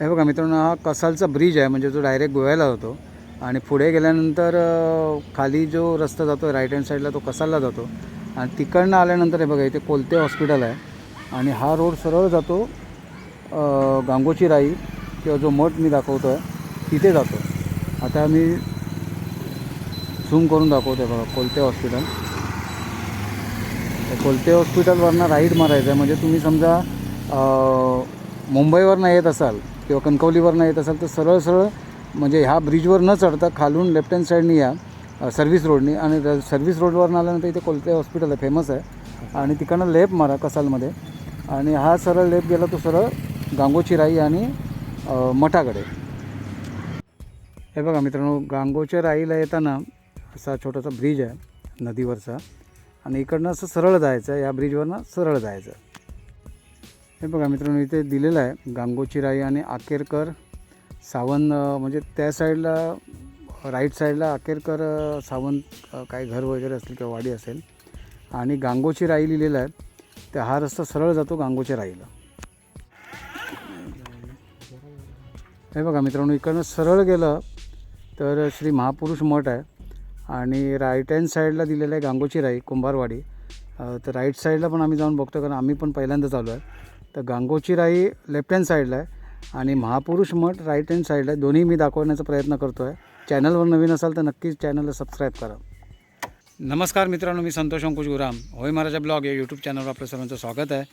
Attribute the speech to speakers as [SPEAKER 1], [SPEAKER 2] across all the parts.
[SPEAKER 1] हे बघा मित्रांनो हा कसालचा ब्रिज आहे म्हणजे जो डायरेक्ट गोव्याला जातो. आणि पुढे गेल्यानंतर खाली जो रस्ता जातो राईट हँड साईडला तो कसालला जातो. आणि तिकडनं आल्यानंतर हे बघा इथे कोलते हॉस्पिटल आहे. आणि हा रोड सरळ जातो गांगोची राई किंवा जो मठ मी दाखवतो आहे तिथे जातो. आता मी झूम करून दाखवतो आहे बघा कोलते हॉस्पिटल कोलते हॉस्पिटलवरनं राईट मारायचं आहे. म्हणजे तुम्ही समजा मुंबईवरनं येत असाल किंवा कणकवलीवरनं येत असाल तर सरळ सरळ म्हणजे ह्या ब्रिजवर न चढता खालून लेफ्ट हँड साईडनी या सर्विस सर्व्हिस रोडनी आणि सर्विस सर्व्हिस रोडवरनं आल्यानंतर इथे कोलते हॉस्पिटल आहे फेमस आहे. आणि तिकडनं लेप मारा कसालमध्ये. आणि हा सरळ लेप गेला तो सरळ गांगोची राई आणि मठाकडे. हे बघा मित्रांनो गांगोच्या राईला येताना असा छोटासा ब्रिज आहे नदीवरचा. आणि इकडनं असं सरळ जायचं आहे या ब्रिजवरनं सरळ जायचं हे बघा मित्रांनो इथे दिलेलं आहे गांगोची राई आणि आकेरकर सावंत म्हणजे त्या साईडला राईट साईडला आकेरकर सावंत काही घर वगैरे असेल किंवा वाडी असेल. आणि गांगोची राई लिहिलेलं आहे तर हा रस्ता सरळ जातो गांगोच्या राईला हे बघा मित्रांनो इकडनं सरळ गेलं तर श्री महापुरुष मठ आहे आणि राईट हँड साईडला दिलेलं आहे गांगोची राई कुंभारवाडी तर राईट साईडला पण आम्ही जाऊन बघतो कारण आम्ही पण पहिल्यांदाच आलो आहे. तर गांगोची राई लेफ्ट हँड साईडला आहे आणि महापुरुष मठ राईट हँड साईडला आहे. दोन्ही मी दाखवण्याचा प्रयत्न करतो आहे चॅनलवर नवीन असाल तर नक्कीच चॅनलला सबस्क्राईब करा. नमस्कार मित्रांनो मी संतोष अंकुश गुराम. होय महाराजा ब्लॉग या यूट्यूब चॅनलवर आपलं सर्वांचं स्वागत आहे.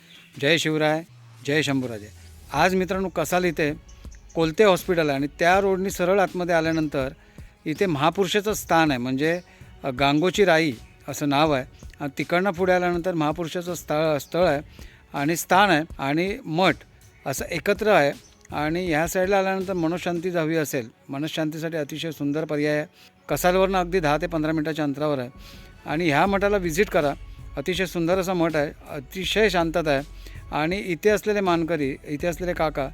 [SPEAKER 1] जय शिवराय जय शंभूराजे. आज मित्रांनो कसाल इथे कोलते हॉस्पिटल आहे आणि त्या रोडनी सरळ आतमध्ये आल्यानंतर इथे महापुरुषाचं स्थान आहे. म्हणजे गांगोची राई असं नाव आहे. तिकडनं पुढे आल्यानंतर महापुरुषाचं स्थळ स्थळ आहे. आणि स्थान आहे आणि मठ असं एकत्र आहे. आणि ह्या साईडला आल्यानंतर मनोशांती हवी असेल. मनशांतीसाठी अतिशय सुंदर पर्याय आहे. कसालवरनं अगदी दहा ते पंधरा मिनटाच्या अंतरावर आहे. आणि ह्या मठाला व्हिजिट करा. अतिशय सुंदर असा मठ आहे. अतिशय शांतता आहे. आणि इथे असलेले मानकरी इथे असलेले काका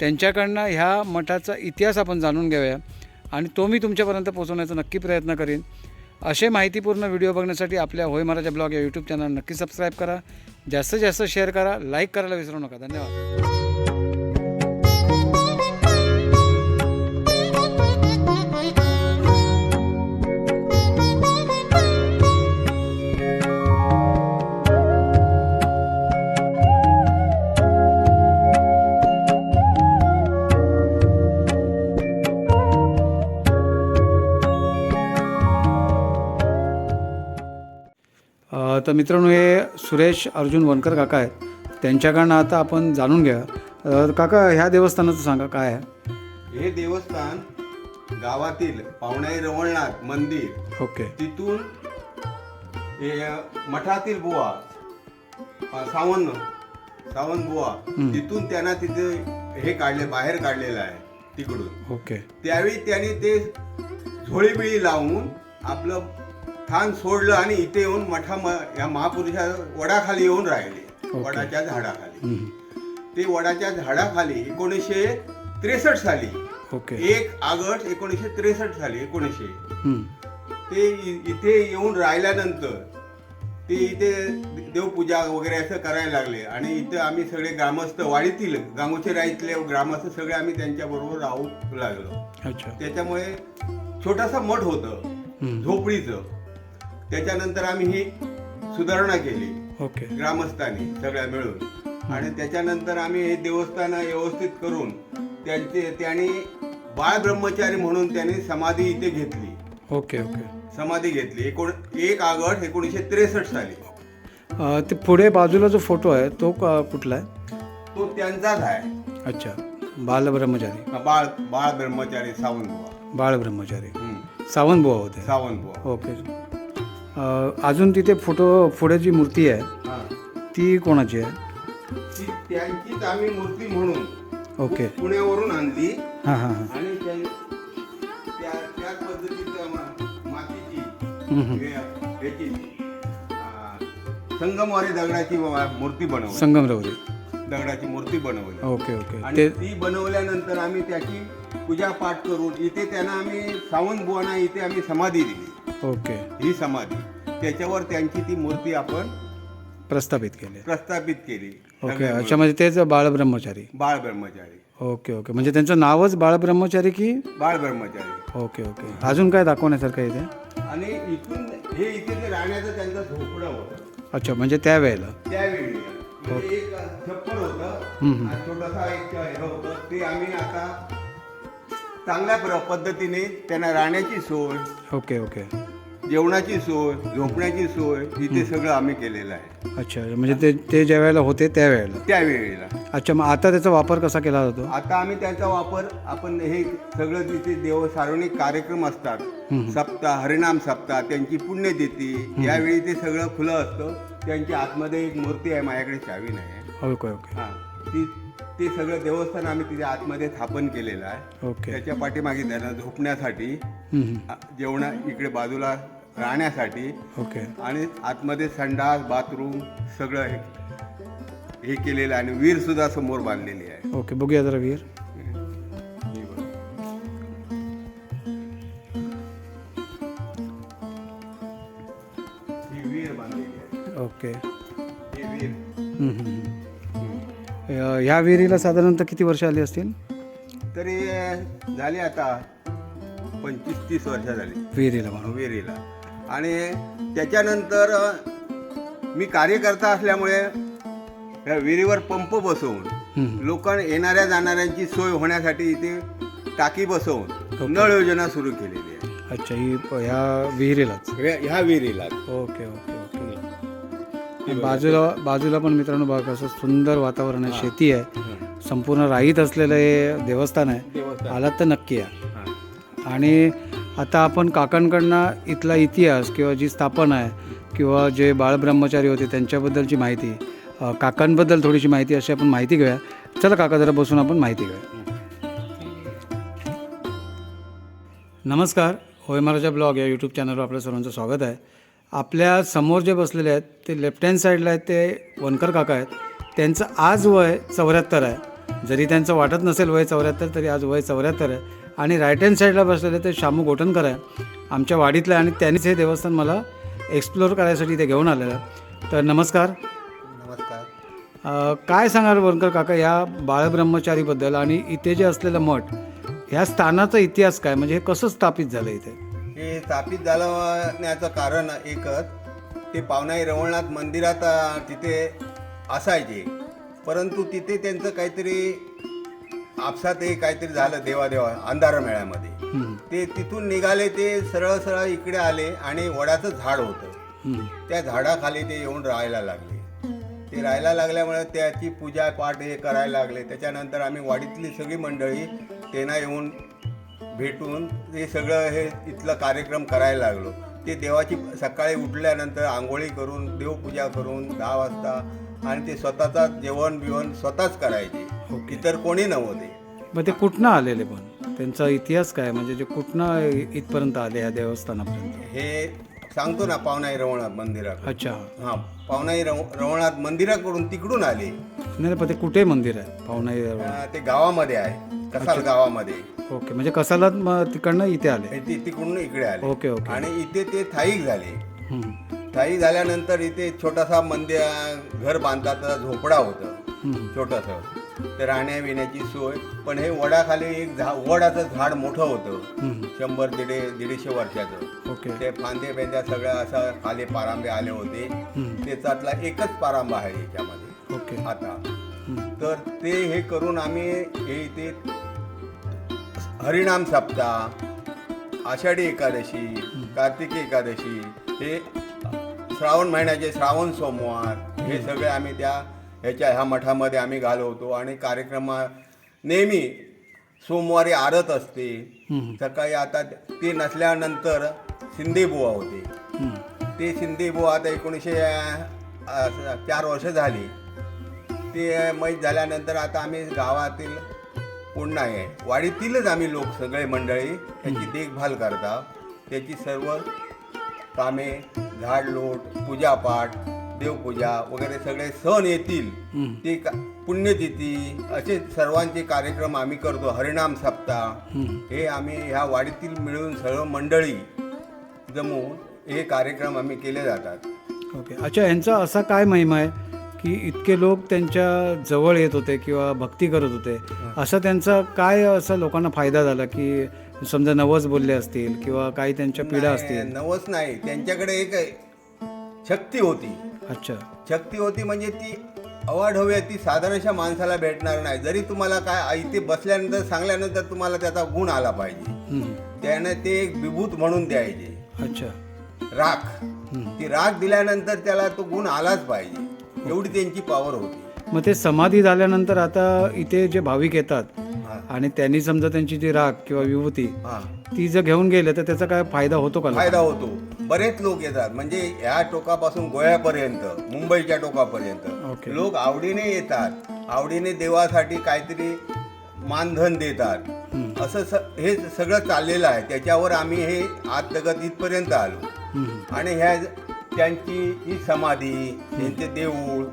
[SPEAKER 1] त्यांच्याकडनं ह्या मठाचा इतिहास आपण जाणून घेऊया. आणि तो मी तुमच्यापर्यंत पोहोचवण्याचा नक्की प्रयत्न करीन. असे माहितीपूर्ण व्हिडिओ बघण्यासाठी आपल्या होय महाराजा ब्लॉग या यूट्यूब चॅनल नक्की सबस्क्राईब करा. जास्तीत जास्त शेअर करा लाईक करायला विसरू नका. धन्यवाद. तर मित्रांनो हे सुरेश अर्जुन वनकर काका आहेत. त्यांच्याकडनं आता आपण जाणून घ्या. काका ह्या देवस्थानाचं सांगा काय आहे?
[SPEAKER 2] हे देवस्थान गावातील पावणाई रवळनाथ मंदिर.
[SPEAKER 1] ओके.
[SPEAKER 2] तिथून हे मठातील बुवा अ, सावंत सावंत बुवा तिथून त्यांना तिथे हे काढले बाहेर काढलेलं आहे तिकडून.
[SPEAKER 1] ओके.
[SPEAKER 2] त्यावेळी त्यांनी ते झोळीबिळी लावून आपलं थान सोडलं आणि इथे येऊन मठा म- या महापुरुषा वडाखाली येऊन राहिले. वडाच्या झाडाखाली. ते वडाच्या झाडाखाली एकोणीसशे त्रेसष्ट साली
[SPEAKER 1] ओके.
[SPEAKER 2] एक ऑगस्ट एकोणीसशे त्रेसष्ट साली एकोणीसशे. ते इथे येऊन राहिल्यानंतर ते इथे देवपूजा वगैरे असं करायला लागले. आणि इथं आम्ही सगळे ग्रामस्थ वाडीतील गांगोचे राईतले ग्रामस्थ सगळे आम्ही त्यांच्या बरोबर राहू लागलो. त्याच्यामुळे छोटासा मठ होतं. झोपडीचं. त्याच्यानंतर आम्ही ही सुधारणा केली.
[SPEAKER 1] ओके.
[SPEAKER 2] ग्रामस्थांनी सगळ्या मिळून. आणि त्याच्यानंतर आम्ही हे देवस्थान व्यवस्थित करून त्यांचे त्यांनी बाळ ब्रह्मचारी म्हणून त्यांनी समाधी इथे घेतली.
[SPEAKER 1] Okay okay.
[SPEAKER 2] समाधी घेतली. एकोण एक ऑगस्ट एकोणीसशे त्रेसष्ट साली.
[SPEAKER 1] अ, ते पुढे बाजूला जो फोटो आहे तो क- कुठला आहे?
[SPEAKER 2] तो त्यांचाच आहे.
[SPEAKER 1] अच्छा. बालब्रह्मचारी
[SPEAKER 2] बाळ बाळ ब्रह्मचारी सावंत
[SPEAKER 1] बाळ ब्रह्मचारी.
[SPEAKER 2] हम्म,
[SPEAKER 1] सावंत बुवा होते.
[SPEAKER 2] सावंत बुवा
[SPEAKER 1] ओके. अजून तिथे फोटो पुढे जी मूर्ती आहे. ती कोणाची आहे?
[SPEAKER 2] ती त्यांचीच आम्ही मूर्ती म्हणून
[SPEAKER 1] ओके.
[SPEAKER 2] पुण्यावरून आणली.
[SPEAKER 1] हां हां हां.
[SPEAKER 2] आणि त्या- त्या त्याच पद्धतीचं मातीची. हे- संगमवारी दगडाची मूर्ती बनवली.
[SPEAKER 1] संगमरवरी.
[SPEAKER 2] दगडाची मूर्ती बनवली.
[SPEAKER 1] Okay okay.
[SPEAKER 2] आणि
[SPEAKER 1] ते
[SPEAKER 2] ती बनवल्यानंतर आम्ही त्याची पूजा पाठ करून इथे त्यांना आम्ही सावंत बुवांना इथे आम्ही समाधी दिली.
[SPEAKER 1] ओके.
[SPEAKER 2] ही समाधी. त्याच्यावर त्यांची ती मूर्ती आपण
[SPEAKER 1] प्रस्थापित केले.
[SPEAKER 2] प्रस्थापित केली.
[SPEAKER 1] ओके अच्छा म्हणजे तेच बाळब्रह्मचारी
[SPEAKER 2] बाळ ब्रह्मचारी.
[SPEAKER 1] Okay okay. म्हणजे त्यांचं नावच बाळब्रह्मचारी की?
[SPEAKER 2] बाळ ब्रह्मचारी.
[SPEAKER 1] Okay okay. अजून काय दाखवण्यासारखं इथे?
[SPEAKER 2] आणि इथून हे इथे ते राहण्याचं त्यांचं झोपडं होतं.
[SPEAKER 1] अच्छा म्हणजे त्या वेळेला
[SPEAKER 2] त्यावेळी. म्हणजे एक छप्पर होतं. छोटासा एक होतं. ते आम्ही आता चांगल्या प्र- पद्धतीने त्यांना राहण्याची सोय
[SPEAKER 1] ओके ओके.
[SPEAKER 2] जेवणाची सोय झोपण्याची सोय इथे सगळं आम्ही केलेलं आहे.
[SPEAKER 1] अच्छा म्हणजे ते ते ज्या वेळेला होते त्या वेळेला
[SPEAKER 2] त्यावेळेला.
[SPEAKER 1] अच्छा मग आता त्याचा वापर कसा केला जातो?
[SPEAKER 2] आता आम्ही त्यांचा वापर आपण हे सगळं तिथे देव सार्वजनिक कार्यक्रम असतात सप्ताह हरिनाम सप्ताह त्यांची पुण्यतिथी यावेळी ते सगळं खुलं असतं. त्यांची आतमध्ये एक मूर्ती आहे माझ्याकडे चावी नाही
[SPEAKER 1] ओके ओके.
[SPEAKER 2] हा. ती ते सगळं देवस्थान आम्ही तिथे आतमध्ये स्थापन केलेलं आहे.
[SPEAKER 1] ओके.
[SPEAKER 2] त्याच्या पाठीमागे त्यांना झोपण्यासाठी जेवणा इकडे बाजूला राहण्यासाठी.
[SPEAKER 1] ओके.
[SPEAKER 2] आणि आतमध्ये संडास बाथरूम सगळं हे हे केलेलं आहे. आणि वीर सुद्धा समोर बांधलेली आहे.
[SPEAKER 1] ओके बघूया जरा
[SPEAKER 2] ही. ही वीर बांधलेली आहे.
[SPEAKER 1] ओके.
[SPEAKER 2] ही वीर
[SPEAKER 1] हम्म, हम्म, हम्म. अ, ह्या विहिरीला साधारणतः किती वर्ष आली असतील?
[SPEAKER 2] तरी झाली आता पंचवीस तीस वर्ष झाली.
[SPEAKER 1] विहिरीला म्हणून.
[SPEAKER 2] विहिरीला. आणि त्याच्यानंतर मी कार्यकर्ता असल्यामुळे विहिरीवर पंप बसवून
[SPEAKER 1] हम्म.
[SPEAKER 2] लोक येणाऱ्या जाणाऱ्यांची सोय होण्यासाठी इथे टाकी बसवून नळ योजना सुरू केलेली आहे.
[SPEAKER 1] अच्छा ही ह्या विहिरीलाच?
[SPEAKER 2] ह्या- विहिरीला.
[SPEAKER 1] Okay okay okay. बाजूला बाजूला पण मित्रांनो बघा कसं सुंदर वातावरण आहे शेती आहे. संपूर्ण राईत असलेलं हे देवस्थान आहे. आलात तर नक्की या. आणि आता आपण काकांकडनं इथला इतिहास किंवा जी स्थापना आहे किंवा जे बाळब्रह्मचारी होते त्यांच्याबद्दलची माहिती काकांबद्दल थोडीशी माहिती अशी आपण माहिती घेऊया. चला काका जरा बसून आपण माहिती घेऊया. नमस्कार. होय महाराजा ब्लॉग या यूट्यूब चॅनलवर आपल्या सर्वांचं स्वागत आहे. आपल्यासमोर जे बसलेले आहेत ते लेफ्ट हँड साईडला आहेत ते वनकर काका आहेत. त्यांचं आज वय चौऱ्याहत्तर आहे. जरी त्यांचं वाटत नसेल वय चौऱ्याहत्तर तरी आज वय चौऱ्याहत्तर आहे. आणि राईट हँड साईडला बसलेले ते शामू गोटनकर आहे. आमच्या वाडीतलं आहे आणि त्यांनीच हे देवस्थान मला एक्सप्लोअर करायसाठी ते घेऊन आलेलं आहे. तर नमस्कार.
[SPEAKER 2] नमस्कार.
[SPEAKER 1] काय सांगाल वनकर काका या बाळब्रह्मचारीबद्दल आणि इथे जे असलेलं मठ ह्या स्थानाचा इतिहास काय? म्हणजे हे कसं स्थापित झालं इथे?
[SPEAKER 2] हे स्थापित झाल्याचं कारण एकच ते पावनाई रवळनाथ मंदिरात तिथे असायचे. परंतु तिथे त्यांचं काहीतरी आपसात हे काहीतरी झालं देवादेवा अंधारा मेळ्यामध्ये. ते तिथून निघाले ते सरळ सरळ इकडे आले आणि वडाचं झाड होतं. त्या झाडाखाली ते येऊन राहायला लागले. ते राहायला लागल्यामुळे त्याची पूजा पाठ हे करायला लागले. त्याच्यानंतर आम्ही वाडीतली सगळी मंडळी त्यांना येऊन भेटून ते सगळं हे इथलं कार्यक्रम करायला लागलो. ते देवाची सकाळी उठल्यानंतर आंघोळी करून देवपूजा करून दहा वाजता आणि ते स्वतःचा जेवण बिवण स्वतःच करायचे. इतर कोणी नव्हते.
[SPEAKER 1] मग ते कुठनं आलेले पण? त्यांचा इतिहास काय? म्हणजे जे कुठनं इथपर्यंत आले या देवस्थानापर्यंत?
[SPEAKER 2] हे सांगतो ना पावनाई रवणाथ मंदिरात
[SPEAKER 1] अच्छा.
[SPEAKER 2] हां पावनाई रव रवणाथ मंदिराकडून तिकडून आले.
[SPEAKER 1] नाही पण ते कुठे मंदिर आहे?
[SPEAKER 2] अं, ते गावामध्ये आहे. कसाल गावामध्ये.
[SPEAKER 1] ओके म्हणजे कसाला मग तिकडनं इथे आले?
[SPEAKER 2] हे ते तिकडून इकडे आले.
[SPEAKER 1] Okay okay.
[SPEAKER 2] आणि इथे ते थाईक झाले.
[SPEAKER 1] हम्म,
[SPEAKER 2] थाईक झाल्यानंतर इथे छोटासा मंदिर घर बांधतात झोपडा होतं.
[SPEAKER 1] हम्म,
[SPEAKER 2] छोटंसं. ते राहण्या बिण्याची सोय. पण हे वडाखाली एक झा वडाचं झाड मोठं होतं. शंभर दीडे दीडशे वर्षाचं.
[SPEAKER 1] ओके.
[SPEAKER 2] ते फांदे बेंद्या सगळ्या असं खाली पारांबे आले होते. त्याच्यातला एकच पारांबा आहे याच्यामध्ये.
[SPEAKER 1] ओके.
[SPEAKER 2] आता. तर ते हे करून आम्ही हे इथे हरिनाम सप्ताह आषाढी एकादशी कार्तिकी एकादशी हे श्रावण महिन्याचे श्रावण सोमवार हे सगळे आम्ही त्या ह्याच्या ह्या मठामध्ये आम्ही घालवतो आणि कार्यक्रमा नेहमी सोमवारी आरत असते. सकाळी आता ते नसल्यानंतर शिंदे बुवा होते. ते शिंदे बुवा आता एकोणीसशे चार वर्ष झाली. ते मैत झाल्यानंतर आता आम्ही गावातील कोण नाही आहे वाडीतीलच आम्ही लोक सगळे मंडळी त्याची देखभाल करता. त्याची सर्व कामे झाडलोट पूजापाठ देवपूजा वगैरे सगळे सण येतील. ते का- पुण्यतिथी असे सर्वांचे कार्यक्रम आम्ही करतो हरिनाम सप्ताह. हे आम्ही ह्या वाडीतील मिळून सर्व मंडळी जमवून हे कार्यक्रम आम्ही केले जातात.
[SPEAKER 1] ओके. अच्छा यांचा असा काय महिमा आहे की इतके लोक त्यांच्या जवळ येत होते किंवा भक्ती करत होते. असा त्यांचा काय असा लोकांना फायदा झाला की समजा नवस बोलले असतील किंवा काही त्यांच्या पिढ्या असतील?
[SPEAKER 2] नवस नाही. त्यांच्याकडे एक शक्ती होती.
[SPEAKER 1] अच्छा.
[SPEAKER 2] शक्ती होती म्हणजे ती अवाढव्य ती साधारणशा माणसाला भेटणार नाही. जरी तुम्हाला काय इथे बसल्यानंतर सांगल्यानंतर तुम्हाला त्याचा गुण आला पाहिजे. त्याने ते एक विभूत म्हणून द्यायचे.
[SPEAKER 1] अच्छा.
[SPEAKER 2] राख. ती राख दिल्यानंतर त्याला तो गुण आलाच पाहिजे. एवढी त्यांची पॉवर होती.
[SPEAKER 1] मग ते समाधी झाल्यानंतर आता इथे जे भाविक येतात. आणि त्यांनी समजा त्यांची जी राग किंवा विभूती ती जर घेऊन गेले तर त्याचा काय फायदा होतो का
[SPEAKER 2] फायदा होतो. बरेच लोक येतात. म्हणजे ह्या टोकापासून गोव्यापर्यंत मुंबईच्या टोकापर्यंत. लोक आवडीने येतात. आवडीने देवासाठी काहीतरी मानधन देतात. असं स हे सगळं चाललेलं आहे. त्याच्यावर आम्ही हे आज तगत इथपर्यंत आलो. आणि ह्या त्यांची ही समाधी त्यांचे देऊळ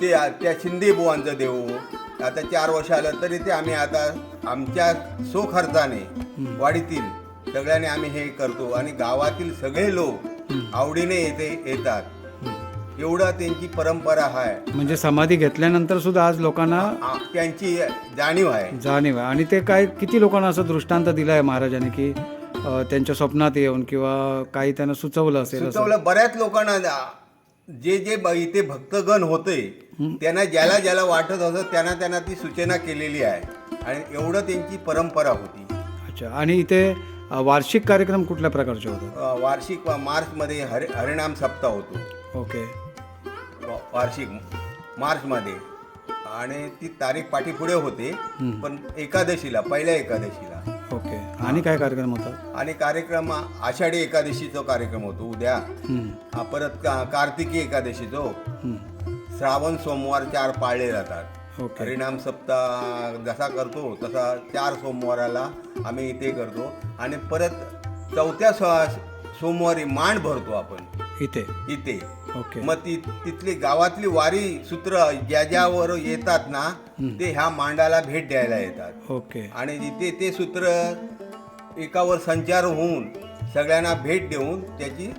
[SPEAKER 2] ते त्या शिंदे बुवांचं देऊळ आता चार वर्ष आलं तरी ते आम्ही आता आमच्या सो खर्चाने वाडीतील सगळ्यांनी आम्ही हे करतो आणि गावातील सगळे लोक आवडीने येते येतात. एवढा त्यांची परंपरा आहे
[SPEAKER 1] म्हणजे समाधी घेतल्यानंतर सुद्धा आज लोकांना
[SPEAKER 2] त्यांची जाणीव आहे.
[SPEAKER 1] जाणीव आहे. आणि ते काय किती लोकांना असं दृष्टांत दिला आहे महाराजांनी की त्यांच्या स्वप्नात येऊन किंवा काही त्यांना सुचवलं असेल असं?
[SPEAKER 2] सुचवलं बऱ्याच लोकांना जा- जे इथे भक्तगण होते त्यांना ज्याला ज्याला वाटत होतं त्यांना त्यांना ती सूचना केलेली आहे. आणि एवढं त्यांची परंपरा होती.
[SPEAKER 1] अच्छा. आणि इथे वार्षिक कार्यक्रम कुठल्या प्रकारचे होतात?
[SPEAKER 2] अ, वार्षिक वा- मार्चमध्ये हरि हरिनाम सप्ताह होतो.
[SPEAKER 1] ओके.
[SPEAKER 2] वा- वार्षिक मार्चमध्ये. आणि ती तारीख पाठीपुढे होते पण एकादशीला पहिल्या एकादशीला.
[SPEAKER 1] ओके. आणि काय कार्यक्रम होतात
[SPEAKER 2] आणि कार्यक्रम आषाढी एकादशीचा कार्यक्रम होतो उद्या. हा, परत का कार्तिकी एकादशीचो. श्रावण सोमवार चार पाळले जातात.
[SPEAKER 1] ओके.
[SPEAKER 2] हरिनाम सप्ताह जसा करतो तसा चार सोमवाराला आम्ही इथे करतो. आणि परत चौथ्या सो- सोमवारी मांड भरतो आपण.
[SPEAKER 1] इथे?
[SPEAKER 2] इथे.
[SPEAKER 1] ओके.
[SPEAKER 2] मग ती तिथली गावातली वारी सूत्र ज्या ज्यावर येतात ना ते ह्या मांडाला भेट द्यायला येतात.
[SPEAKER 1] ओके.
[SPEAKER 2] आणि इथे ते सूत्र एकावर संचार होऊन सगळ्यांना भेट देऊन त्याची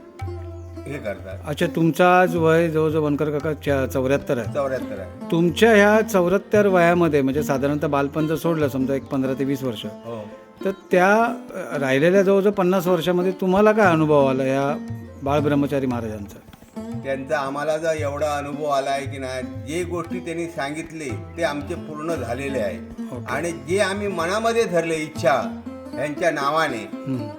[SPEAKER 2] हे करतात.
[SPEAKER 1] अच्छा तुमचा आज वय जवळजवळ वनकर काका चौऱ्याहत्तर आहे.
[SPEAKER 2] चौऱ्याहत्तर आहे.
[SPEAKER 1] तुमच्या ह्या चौऱ्याहत्तर वयामध्ये म्हणजे साधारणतः बालपण जर सोडलं समजा एक पंधरा ते वीस वर्ष.
[SPEAKER 2] हो.
[SPEAKER 1] तर त्या राहिलेल्या जवळजवळ पन्नास वर्षामध्ये तुम्हाला काय अनुभव आला या बाळब्रह्मचारी महाराजांचा?
[SPEAKER 2] त्यांचा आम्हाला जर एवढा अनुभव आला आहे की नाही जे गोष्टी त्यांनी सांगितले ते आमचे पूर्ण झालेले आहे. आणि जे आम्ही मनामध्ये धरले इच्छा यांच्या नावाने.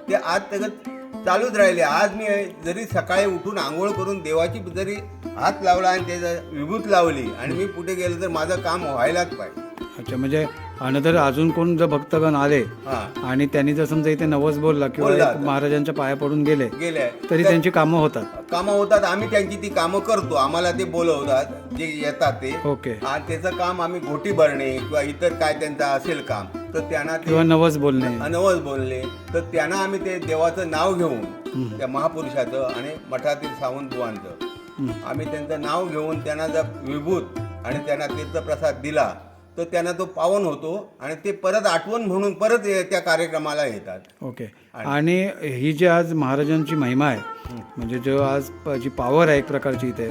[SPEAKER 2] ते आज तगत चालूच राहिले. आज मी जरी सकाळी उठून आंघोळ करून देवाची जरी हात लावला आणि त्याचं विभूत लावली आणि मी कुठे गेलो तर माझं काम व्हायलाच पाहिजे.
[SPEAKER 1] अच्छा म्हणजे अनदर अजून कोण जर भक्तगण आले
[SPEAKER 2] हा.
[SPEAKER 1] आणि त्यांनी जर समजा इथे नवस बोलला किंवा. महाराजांच्या पाया पडून गेले
[SPEAKER 2] गेले.
[SPEAKER 1] तरी त्यांची कामं होतात.
[SPEAKER 2] कामं होतात. आम्ही त्यांची ती कामं करतो. आम्हाला ते बोलवतात जे येतात ते.
[SPEAKER 1] ओके.
[SPEAKER 2] आणि त्याचं काम आम्ही घोटी भरणे किंवा इतर काय त्यांचं असेल काम. तर त्यांना
[SPEAKER 1] किंवा नवस बोलणे.
[SPEAKER 2] अनवस बोलले तर त्यांना आम्ही ते देवाचं नाव घेऊन त्या महापुरुषाचं आणि मठातील सावंत बुवांचं. आम्ही त्यांचं नाव घेऊन त्यांना जर विभूत आणि त्यांना तीर्थप्रसाद दिला तर त्यांना तो पावन होतो आणि ते परत आठवण म्हणून परत त्या कार्यक्रमाला येतात.
[SPEAKER 1] ओके. आणि ही जी आज महाराजांची महिमा आहे म्हणजे जो आज जी पॉवर आहे एक प्रकारची इथे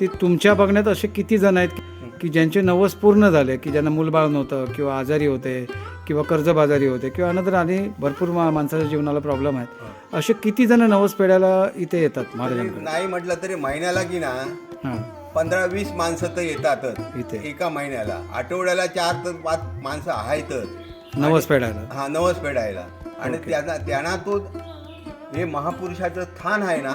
[SPEAKER 1] ती तुमच्या बघण्यात असे किती जण आहेत की- ज्यांचे नवस पूर्ण झाले की ज्यांना मूलबाळ नव्हतं किंवा आजारी होते किंवा कर्जबाजारी होते किंवा अनंतर आणि भरपूर मा- माणसाच्या जीवनाला प्रॉब्लेम आहेत. असे किती जण नवस फेडायला इथे येतात महाराजांकडे?
[SPEAKER 2] नाही म्हटलं तरी महिन्याला की ना
[SPEAKER 1] हां.
[SPEAKER 2] पंधरा वीस माणसं तर येतातच.
[SPEAKER 1] इथे.
[SPEAKER 2] एका महिन्याला. आठवड्याला चार तर पाच माणसं आहेतच
[SPEAKER 1] नवस फेडायला.
[SPEAKER 2] हा नवस फेडायला. आणि त्यांना त्यांना तो हे महापुरुषाचं स्थान आहे ना.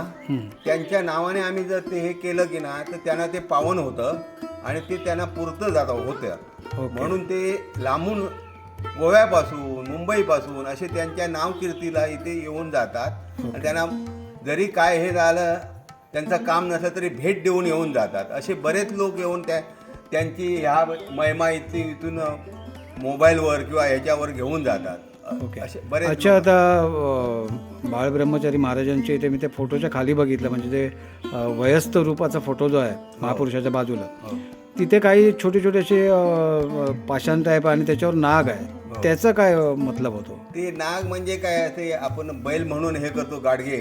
[SPEAKER 2] त्यांच्या नावाने आम्ही जर ते हे केलं की ना तर त्यांना ते पावन होतं आणि ते त्यांना पुरतं जात होतं. म्हणून ते लांबून गोव्यापासून मुंबईपासून असे त्यांच्या नावकीर्तीला इथे येऊन जातात आणि त्यांना जरी काय हे झालं त्यांचं काम नसलं तरी भेट देऊन येऊन जातात असे बरेच लोक येऊन त्या त्यांची ह्या महिमा इथे इथून मोबाईलवर किंवा ह्याच्यावर घेऊन जातात
[SPEAKER 1] ओके.
[SPEAKER 2] असे बरेच
[SPEAKER 1] अच्छा आता अ, बाळ ब्रह्मचारी महाराजांचे इथे मी ते फोटोच्या खाली बघितलं म्हणजे ते अ, वयस्क रूपाचा फोटो जो आहे महापुरुषाच्या बाजूला
[SPEAKER 2] हो.
[SPEAKER 1] तिथे काही छोटे छोटे असे पाषाण टाईप आणि त्याच्यावर नाग आहे. त्याचा काय मतलब होतो?
[SPEAKER 2] ते नाग म्हणजे काय असे आपण बैल म्हणून हे करतो गाडगे.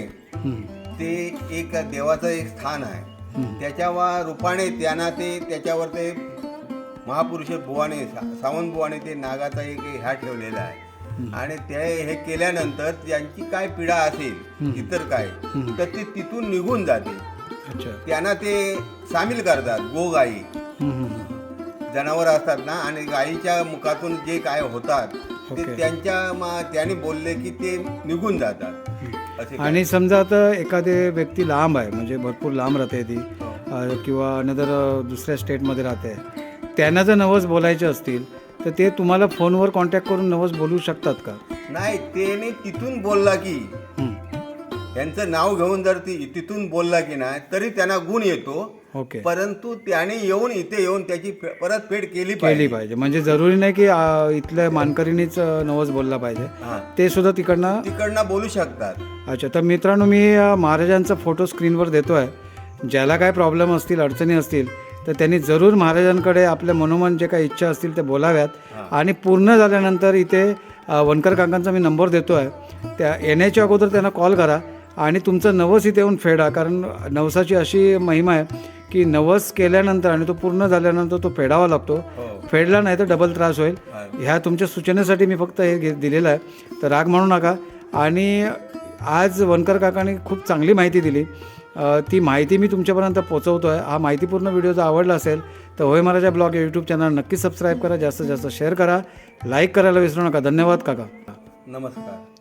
[SPEAKER 2] ते एक देवाचं एक स्थान आहे. त्याच्या वा रूपाने त्यांना ते त्याच्यावर ते महापुरुष बुवाने सावंत बुवाने ते नागाचा एक ह्या ठेवलेला आहे. आणि ते हे केल्यानंतर त्यांची काय पीडा असेल इतर काय तर ते तिथून निघून जाते.
[SPEAKER 1] अच्छा.
[SPEAKER 2] त्यांना ते सामील करतात
[SPEAKER 1] हम्म, हम्म.
[SPEAKER 2] जनावर असतात ना आणि गायीच्या मुखातून जे काय होतात ते. त्यांच्या म- त्याने बोलले की ते निघून जातात.
[SPEAKER 1] आणि समजा आता एखादी व्यक्ती लांब आहे म्हणजे भरपूर लांब राहते ती अ, किंवा अनदर दुसऱ्या स्टेटमध्ये राहते त्यांना जर नवस बोलायचे असतील तर ते तुम्हाला फोनवर कॉन्टॅक्ट करून नवस बोलू शकतात का?
[SPEAKER 2] नाही त्याने तिथून बोलला की. त्यांचं नाव घेऊन जर ती तिथून बोलला की नाही तरी त्यांना गुण येतो.
[SPEAKER 1] ओके.
[SPEAKER 2] परंतु त्याने येऊन इथे येऊन त्याची परतफेड केली
[SPEAKER 1] केली
[SPEAKER 2] पाहिजे.
[SPEAKER 1] पाहिजे. म्हणजे जरुरी नाही की इथल्या मानकरीनीच अ, नवस बोलला पाहिजे.
[SPEAKER 2] हा.
[SPEAKER 1] ते सुद्धा तिकडनं
[SPEAKER 2] तिकडनं बोलू शकतात.
[SPEAKER 1] अच्छा तर मित्रांनो मी अ, महाराजांचा फोटो स्क्रीनवर देतो आहे ज्याला काय प्रॉब्लेम असतील अडचणी असतील तर त्यांनी जरूर महाराजांकडे आपल्या मनोमन जे काही इच्छा असतील ते बोलाव्यात. आणि पूर्ण झाल्यानंतर इथे वनकर काकांचा मी नंबर देतो आहे त्या येण्याच्या अगोदर त्यांना कॉल करा आणि तुमचं नवस इथे येऊन फेडा. कारण नवसाची अशी महिमा आहे की नवस केल्यानंतर आणि तो पूर्ण झाल्यानंतर तो फेडावा लागतो.
[SPEAKER 2] हो.
[SPEAKER 1] फेडला नाही तर डबल त्रास होईल. ह्या तुमच्या सूचनेसाठी मी फक्त हे घे- दिलेलं आहे. तर राग म्हणू नका. आणि आज वनकर काकांनी खूप चांगली माहिती दिली. ती माहिती मी तुमच्यापर्यंत पोहोचवतो आहे हा माहितीपूर्ण व्हिडिओ जर आवडला असेल तर होय महाराजा ब्लॉग या यूट्यूब चॅनल नक्की सबस्क्राईब करा जास्तीत जास्त शेअर करा. लाईक करायला विसरू नका. धन्यवाद काका.
[SPEAKER 2] नमस्कार.